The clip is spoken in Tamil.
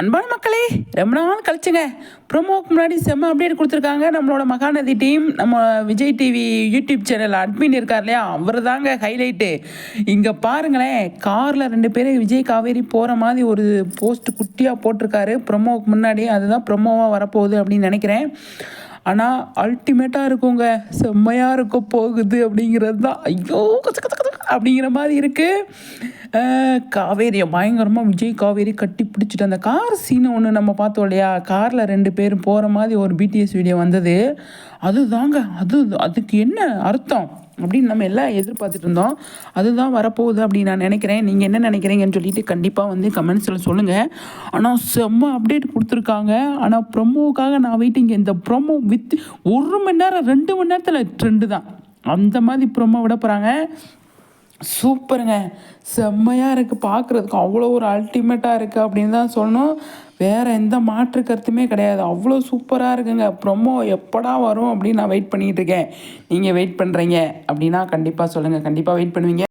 அன்பான மக்களே ரொம்ப நாள் கழிச்சுங்க. ப்ரோமோவுக்கு முன்னாடி செம்ம அப்டேட் கொடுத்துருக்காங்க. நம்மளோட மகாநதி டீம் நம்ம Vijay TV YouTube channel admin இருக்கார் இல்லையா? அவர் தாங்க ஹைலைட்டு இங்கே பாருங்களேன் காரில் ரெண்டு பேரும் விஜய் காவேரி போகிற மாதிரி ஒரு போஸ்ட் குட்டியாக போட்டிருக்காரு. ப்ரோமோவுக்கு முன்னாடி அதுதான் ப்ரோமோவாக வரப்போகுது அப்படின்னு நினைக்கிறேன். ஆனால் அல்டிமேட்டாக இருக்குங்க. செம்மையாக இருக்க போகுது அப்படிங்கிறது தான். ஐயோ கச்ச கச்ச கச்ச அப்படிங்கிற மாதிரி இருக்குது காவேரியை பயங்கரமாக விஜய் காவேரி கட்டி பிடிச்சிட்டு அந்த கார் சீனை ஒன்று நம்ம பார்த்தோம் இல்லையா? காரில் ரெண்டு பேரும் போகிற மாதிரி ஒரு பிடிஎஸ் வீடியோ வந்தது. அதுதாங்க அது அதுக்கு என்ன அர்த்தம்? அப்படின்னு நம்ம எல்லாம் எதிர்பார்த்துட்டு இருந்தோம். அதுதான் வரப்போகுது அப்படின்னு நான் நினைக்கிறேன். நீங்கள் என்ன நினைக்கிறீங்கன்னு சொல்லிட்டு கண்டிப்பாக வந்து கமெண்ட்ஸில் சொல்லுங்கள் ஆனால் செம்ம அப்டேட் கொடுத்துருக்காங்க. ஆனால் ப்ரொமோவுக்காக நான் வெயிட்டிங்க இந்த ப்ரொமோ வித் ஒரு மணி நேரம் ரெண்டு மணி நேரத்தில் ட்ரெண்டு தான். அந்த மாதிரி ப்ரொமோ விட போகிறாங்க சூப்பருங்க. செம்மையாக இருக்குது பார்க்குறதுக்கு அவ்வளோ ஒரு அல்டிமேட்டாக இருக்குது அப்படின்னு தான் சொல்லணும். வேறு எந்த மாற்று கருத்துமே கிடையாது. அவ்வளோ சூப்பராக இருக்குங்க. ப்ரொமோ எப்படா வரும் அப்படின்னு நான் வெயிட் பண்ணிகிட்டு இருக்கேன். நீங்கள் வெயிட் பண்ணுறீங்க அப்படின்னா கண்டிப்பாக சொல்லுங்கள் கண்டிப்பாக வெயிட் பண்ணுவீங்க.